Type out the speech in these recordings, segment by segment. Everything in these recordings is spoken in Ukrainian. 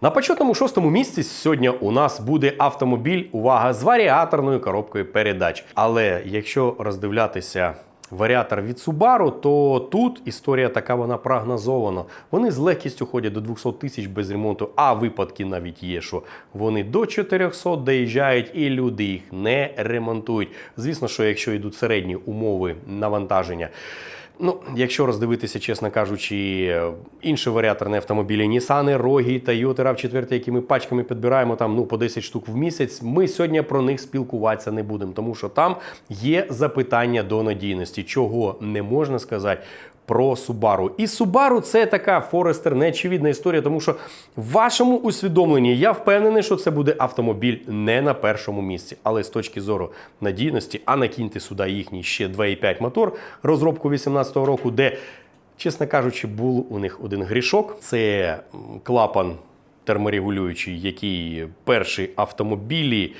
На почетному шостому місці сьогодні у нас буде автомобіль, увага, з варіаторною коробкою передач. Але якщо роздивлятися варіатор від Subaru, то тут історія така вона прогнозована. Вони з легкістю ходять до 200 тисяч без ремонту, а випадки навіть є, що вони до 400 доїжджають і люди їх не ремонтують. Звісно, що якщо йдуть середні умови навантаження. Ну, якщо роздивитися, чесно кажучи, інші варіаторні автомобілі Nissan, Rogi, Toyota RAV4, які ми пачками підбираємо там ну по 10 штук в місяць. Ми сьогодні про них спілкуватися не будемо, тому що там є запитання до надійності, чого не можна сказати. Про Subaru. І Subaru це така Форестер, неочевидна історія, тому що в вашому усвідомленні я впевнений, що це буде автомобіль не на першому місці. Але з точки зору надійності, а накиньте сюди їхній ще 2,5 мотор розробку 2018 року, де, чесно кажучи, був у них один грішок. Це клапан терморегулюючий, який перші автомобілі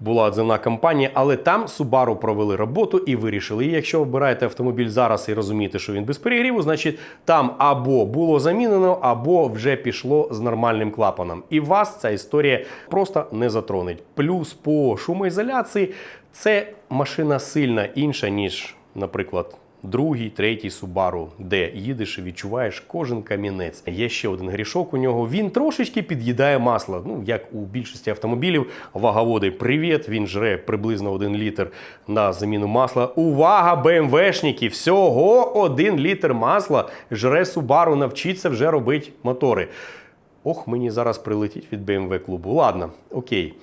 була одна компанія, але там Subaru провели роботу і вирішили. І якщо обираєте автомобіль зараз і розумієте, що він без перегріву, значить там або було замінено, або вже пішло з нормальним клапаном. І вас ця історія просто не затронеть. Плюс по шумоізоляції це машина сильна інша, ніж, наприклад. Другий, третій Subaru, де їдеш і відчуваєш кожен камінець. Є ще один грішок у нього. Він трошечки під'їдає масло. Ну, як у більшості автомобілів, ваговоди привіт. Він жре приблизно 1 літр на заміну масла. Увага, БМВшники! Всього 1 літр масла жре Subaru, навчиться вже робити мотори. Ох, мені зараз прилетить від BMW клубу. Ладно, окей.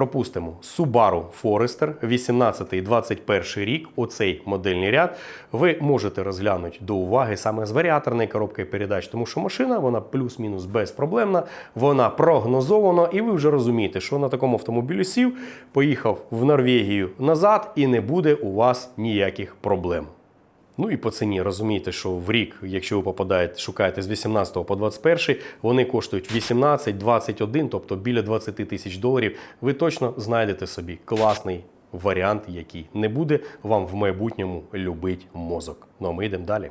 Пропустимо Subaru Forester 18-21 рік. Оцей модельний ряд ви можете розглянути до уваги саме з варіаторної коробки передач, тому що машина вона плюс-мінус безпроблемна, вона прогнозована, і ви вже розумієте, що на такому автомобілі сів, поїхав в Норвегію назад, і не буде у вас ніяких проблем. Ну і по ціні розумієте, що в рік, якщо ви попадаєте, шукаєте з 18 по 21, вони коштують 18, 21, тобто біля 20 тисяч доларів. Ви точно знайдете собі класний варіант, який не буде вам в майбутньому любить мозок. Ну а ми йдемо далі.